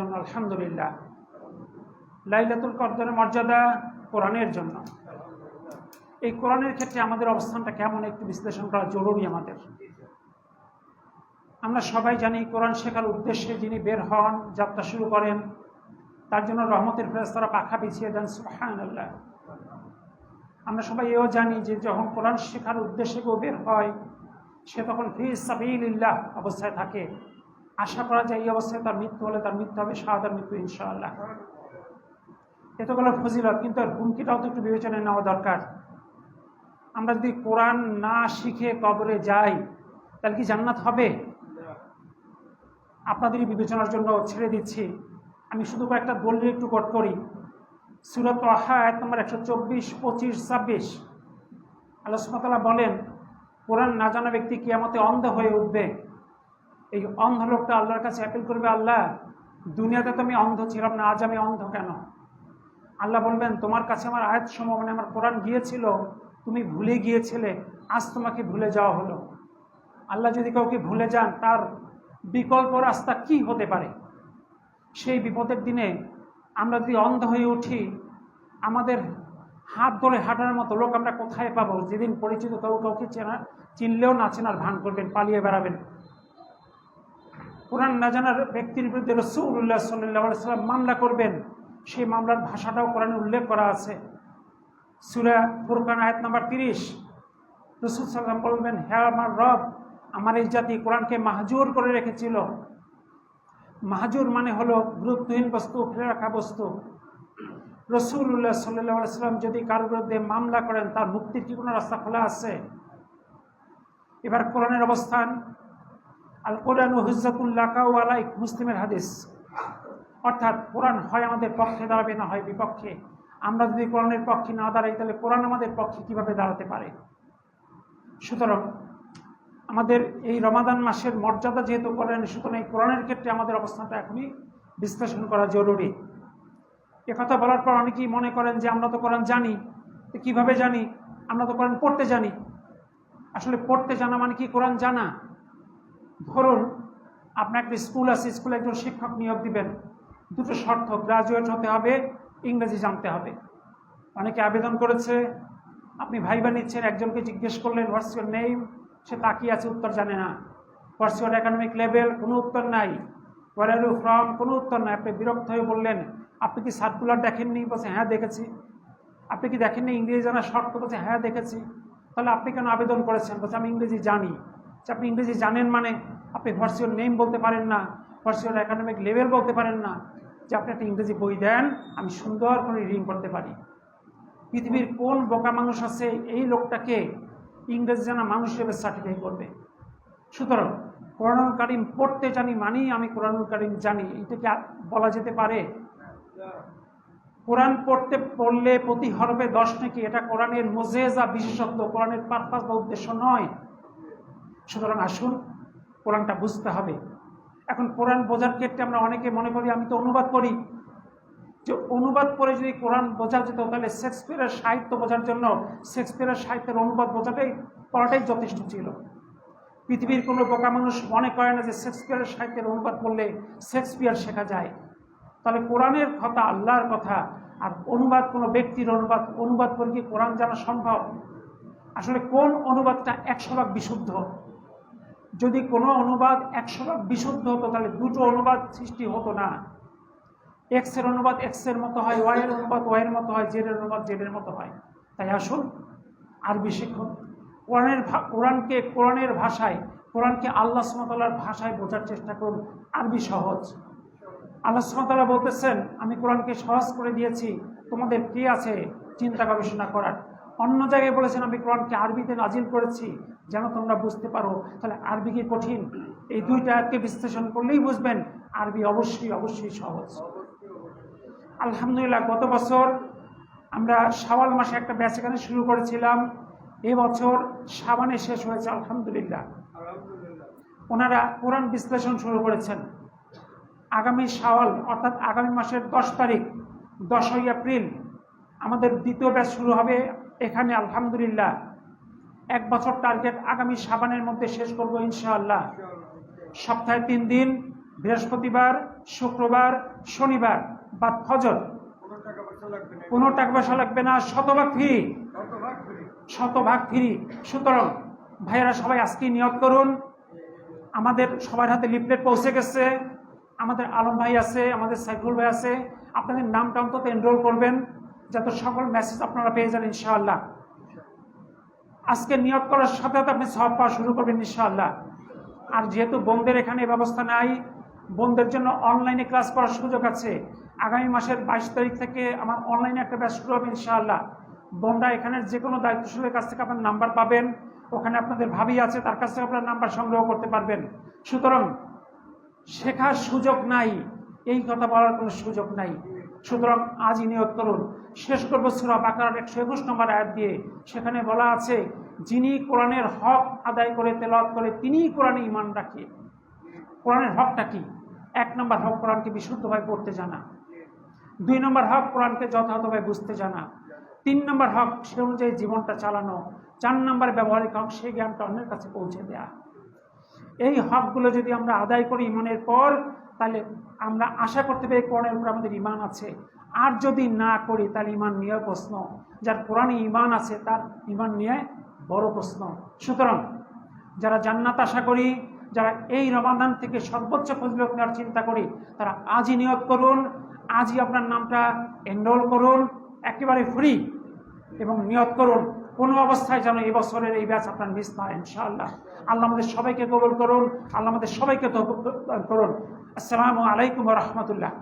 জন্য, আলহামদুলিল্লাহ। লাইলাতুল কদরের মর্যাদা কোরআনের জন্য। এই কোরআনের ক্ষেত্রে আমাদের অবস্থানটা কেমন একটু বিশ্লেষণ করা জরুরি আমাদের। আমরা সবাই জানি, কোরআন শেখার উদ্দেশ্যে যিনি বের হন, যাত্রা শুরু করেন, তার জন্য রহমতের ফেরেস্তারা পাখা বিছিয়ে দেন সুহান আল্লাহ আমরা সবাই এও জানি যে যখন কোরআন শেখার উদ্দেশ্যে কেউ বের হয়, সে তখন ফি সাবিল্লাহ অবস্থায় থাকে। আশা করা যায় এই অবস্থায় তার মৃত্যু হলে তার মৃত্যু হবে, শাহাদার মৃত্যু, ইনশাআল্লাহ। এতগুলো ফজিলত, কিন্তু হুমকিটাও তো একটু বিবেচনায় নেওয়া দরকার। আমরা যদি কোরআন না শিখে কবরে যাই, তাহলে কি জান্নাত হবে? আপনাদেরই বিবেচনার জন্য ছেড়ে দিচ্ছি। আমি শুধু কয়েকটা দলিল একটু কোট করি। সুরত আহা এক নম্বর একশো চব্বিশ, পঁচিশ, ছাব্বিশ। আল্লাহ সুমতাল্লাহ বলেন, কোরআন না জানা ব্যক্তি কিয়ামতে অন্ধ হয়ে উঠবে। এই অন্ধ লোকটা আল্লাহর কাছে অ্যাপিল করবে, আল্লাহ, দুনিয়াতে তো আমি অন্ধ ছিলাম না, আজ আমি অন্ধ কেন? আল্লাহ বলবেন, তোমার কাছে আমার আয়াত সময় মানে আমার কোরআন গিয়েছিল, তুমি ভুলে গিয়েছিলে, আজ তোমাকে ভুলে যাওয়া হলো। আল্লাহ যদি কাউকে ভুলে যান, তার বিকল্প রাস্তা কি হতে পারে? সেই বিপদের দিনে আমরা যদি অন্ধ হয়ে উঠি, আমাদের হাত ধরে হাঁটার মতো লোক আমরা কোথায় পাবো? যেদিন পরিচিত কেউ কাউকে চেনা, চিনলেও না চেনার ভান করবেন, পালিয়ে বেড়াবেন। কোরআন না জানার ব্যক্তির বিরুদ্ধে রসুল্লাহ সাল্লাহ সাল্লাম মামলা করবেন, সেই মামলার ভাষাটাও কোরআনে উল্লেখ করা আছে। সুরা ফুরকান আয়াত নাম্বার তিরিশ। রসুল সাল্লাম বলবেন হ্যাঁ আমার রব, আমার এই জাতি কোরআনকে মাহজুর করে রেখেছিল। মাহজুর মানে হলো গুরুত্বহীন বস্তু, ফেলে রাখা বস্তু। রসুল্লাহ সাল্লাহ সাল্লাম যদি কারোর বিরুদ্ধে মামলা করেন, তার মুক্তির কি কোনো রাস্তা খোলা আছে? এবার কোরআনের অবস্থান আল কোরআন হুজাতুল্লাহ আলাই মুসলিমের হাদিস। অর্থাৎ কোরআন হয় আমাদের পক্ষে দাঁড়াবে না হয় বিপক্ষে। আমরা যদি কোরআনের পক্ষে না দাঁড়াই, তাহলে কোরআন আমাদের পক্ষে কীভাবে দাঁড়াতে পারে? সুতরাং আমাদের এই রমাদান মাসের মর্যাদা যেহেতু করেন, সুতরাং এই কোরআনের ক্ষেত্রে আমাদের অবস্থানটা এখনই বিশ্লেষণ করা জরুরি। কথা বলার পর অনেকেই মনে করেন যে, আমরা তো কোরআন জানি। কীভাবে জানি? আমরা তো কোরআন পড়তে জানি। আসলে পড়তে জানা মানে কি কোরআন জানা? ধরুন আপনার একটা স্কুল আছে, স্কুলে একজন শিক্ষক নিয়োগ দিবেন। দুটো শর্ত গ্রাজুয়েট হতে হবে, ইংরেজি জানতে হবে। অনেকে আবেদন করেছে, আপনি ভাইবা নিচ্ছেন, একজনকে জিজ্ঞেস করলেন হোয়াটস ইউর সে তাকিয়ে আছে, উত্তর জানে না। হোয়াটস ইউর একাডেমিক লেভেল কোনো উত্তর নাই। ওয়ার ইউ ফ্রম কোনো উত্তর নাই। আপনি বিরক্ত হয়ে বললেন, আপনি কি সার্কুলার দেখেননি? বলছে হ্যাঁ দেখেছি। আপনি কি দেখেননি? ইংরেজি জানার শর্ত বলছে হ্যাঁ দেখেছি। তাহলে আপনি কেন আবেদন করেছেন? বলছে, আমি ইংরেজি জানি। যে আপনি ইংরেজি জানেন মানে আপনি হোয়াটস নেম বলতে পারেন না হোয়াটস ইউর একাডেমিক লেভেল বলতে পারেন না। যে আপনি একটা ইংরেজি বই দেন, আমি সুন্দর করে রিডিং করতে পারি। পৃথিবীর কোন বোকা মানুষ আছে, এই লোকটাকে ইংরেজি জানা মানুষ হিসেবে সার্টিফাই করবে। সুতরাং কোরআনুল কারিম পড়তে জানি মানেই আমি কোরআনুল কারিম জানি এটাকে বলা যেতে পারে? কোরআন পড়তে পড়লে প্রতি হরবে দশ নাকি? এটা কোরআনের মোজেজা বিশেষত্ব, কোরআনের পারপাস বা উদ্দেশ্য নয়। সুতরাং আসুন, কোরআনটা বুঝতে হবে। এখন কোরআন বোঝার ক্ষেত্রে আমরা অনেকে মনে করি, আমি তো অনুবাদ করি। যে অনুবাদ করে যদি কোরআন বোঝা যেত, তাহলে শেক্সপিয়ারের সাহিত্য বোঝার জন্য শেক্সপিয়ারের সাহিত্যের অনুবাদ বোঝাটাই, পড়াটাই যথেষ্ট ছিল। পৃথিবীর কোনো বোকা মানুষ মনে করে না যে শেক্সপিয়ারের সাহিত্যের অনুবাদ করলে শেক্সপিয়ার শেখা যায়। তাহলে কোরআনের কথা আল্লাহর কথা, আর অনুবাদ, কোনো ব্যক্তির অনুবাদ অনুবাদ করে কি কোরআন জানা সম্ভব? আসলে কোন অনুবাদটা একশো ভাগ বিশুদ্ধ? যদি কোনো অনুবাদ একশো ভাগ বিশুদ্ধ হতো, তাহলে দুটো অনুবাদ সৃষ্টি হতো না। এক্সের অনুবাদ এক্সের মতো হয় ওয়াইয়ের অনুবাদ ওয়াইয়ের মতো হয় জেডের অনুবাদ জেডের মতো হয়। তাই আসুন, আরবি শিক্ষক কোরআনের কোরআনকে, কোরআনের ভাষায়, কোরআনকে আল্লাহ সুমতাল্লার ভাষায় বোঝার চেষ্টা করুন। আরবি সহজ। আল্লাহ সুমতাল্লাহ বলতেছেন, আমি কোরআনকে সহজ করে দিয়েছি, তোমাদের কে আছে চিন্তা গবেষণা করার? অন্য জায়গায় বলেছেন আমি কোরআনকে আরবিতে নাজিল করেছি যেন তোমরা বুঝতে পারো। তাহলে আরবি কি কঠিন? এই দুইটা আয়াতকে বিশ্লেষণ করলেই বুঝবেন আরবি অবশ্যই অবশ্যই সহজ। আলহামদুলিল্লাহ গত বছর আমরা শাওয়াল মাসে একটা ব্যাচ এখানে শুরু করেছিলাম। এবছর সাবানে শেষ হয়েছে আলহামদুলিল্লাহ। ওনারা কোরআন বিশ্লেষণ শুরু করেছেন। আগামী সাওয়াল অর্থাৎ আগামী মাসের দশ তারিখ দশই এপ্রিল আমাদের দ্বিতীয় ব্যাচ শুরু হবে এখানে আলহামদুলিল্লাহ এক বছর টার্গেট আগামী সাবানের মধ্যে শেষ করব ইনশাআল্লাহ। সপ্তাহে তিন দিন, বৃহস্পতিবার, শুক্রবার, শনিবার বা ফজর। কোনো টাকা পয়সা লাগবে না, শতভাগ ফ্রি। শতভাগ ফ্রি। সুতরাং ভাইয়েরা সবাই আজকে নিয়োগ করুন। আমাদের সবার হাতে লিফলেট পৌঁছে গেছে। আমাদের আলম ভাই আছে, আমাদের সাইফুল ভাই আছে। আপনাদের নামটা অন্তত এনরোল করবেন। যাতে সকল মেসেজ আপনারা পেয়ে যান ইনশাআল্লাহ। আজকে নিয়োগ করার সাথে সাথে আপনি সব পাওয়া শুরু করবেন, ইনশাআল্লাহ। আর যেহেতু বোনদের এখানে ব্যবস্থা নাই, বোনদের জন্য অনলাইনে ক্লাস করার সুযোগ আছে। আগামী মাসের বাইশ তারিখ থেকে আমার অনলাইনে একটা ব্যাচ শুরু হবে, ইনশাআল্লাহ। বোনরা এখানের যে কোনো দায়িত্বশীলের কাছ থেকে আপনার নাম্বার পাবেন। ওখানে আপনাদের ভাবি আছে, তার কাছ থেকে আপনার নাম্বার সংগ্রহ করতে পারবেন। সুতরাং শেখার সুযোগ নাই, এই কথা বলার কোনো সুযোগ নাই। সুতরাং আজই নিয়োগ করুন শেষ করব সুরা বাকার একশো একুশ নম্বর আয়াত দিয়ে। সেখানে বলা আছে, যিনি কোরআনের হক আদায় করে তেলাওয়াত করে, তিনিই কোরআনে ইমান রাখে। কোরআনের হকটা কি? এক নম্বর হক কোরআনকে বিশুদ্ধভাবে পড়তে জানা। দুই নম্বর হক কোরআনকে যথাযথভাবে বুঝতে জানা। তিন নম্বর হক সে অনুযায়ী জীবনটা চালানো। চার নম্বর ব্যবহারিক হক সেই জ্ঞানটা অন্যের কাছে পৌঁছে দেয়া। এই হকগুলো যদি আমরা আদায় করি ইমানের পর, তাহলে আমরা আশা করতে পারি কোরআনের উপর আমাদের ইমান আছে। আর যদি না করি, তাহলে ইমান নিয়ে প্রশ্ন। যার কোরআনে ইমান আছে, তার ইমান নিয়ে বড় প্রশ্ন। সুতরাং যারা জান্নাত আশা করি, যারা এই রমাদান থেকে সর্বোচ্চ ফজিলত নেওয়ার চিন্তা করি, তারা আজই নিয়োগ করুন, আজই আপনার নামটা এনরোল করুন, একেবারে ফ্রি এবং নিয়োগ করুন। কোনো অবস্থায় যেন এই বছরের এই ব্যাচ আপনার মিস না ইনশাআল্লাহ আল্লাহ আমাদের সবাইকে কবল করুন, আল্লাহ আমাদের সবাইকে করুন আসসালাম আলাইকুম রহমতুল্লাহ